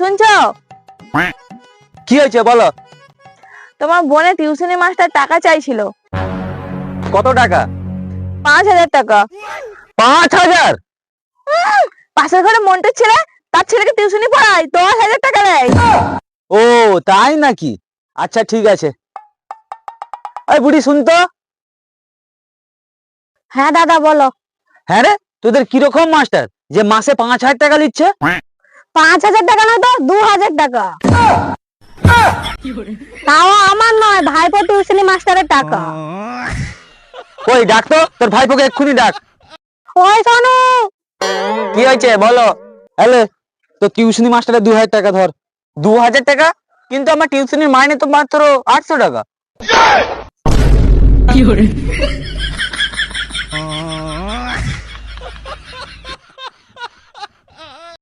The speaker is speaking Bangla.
শুনছো? কি হয়েছে বলো? তোমার বোনের টিউশনি মাস্টার টাকা চাইছিল। কত টাকা? পাঁচ হাজার টাকা। পাঁচ হাজার? পাশের ঘরে মন্টুর ছেলে তার ছেলেকে টিউশনি পড়ায় দশ হাজার টাকা নেয়। ও তাই নাকি? আচ্ছা ঠিক আছে। এই বুড়ি শুনতো হ্যাঁ দাদা বলো। হ্যাঁ রে তোদের কীরকম মাস্টার? যে মাসে পাঁচ হাজার টাকা নিচ্ছে? পাঁচ হাজার টাকা নয় তো দু হাজার টাকা। তাও আমার নয় ভাইপো টিউশনি মাস্টারের টাকা। ওই ডাক তো তোর ভাইপোকে এক্ষুনি ডাক। ওই শোনো কি হয়েছে বলো। হ্যালো তো টিউশনি মাস্টারের দু হাজার টাকা ধর। দু হাজার টাকা? কিন্তু আমার টিউশনির মাইনে তো মাত্র আটশো টাকা।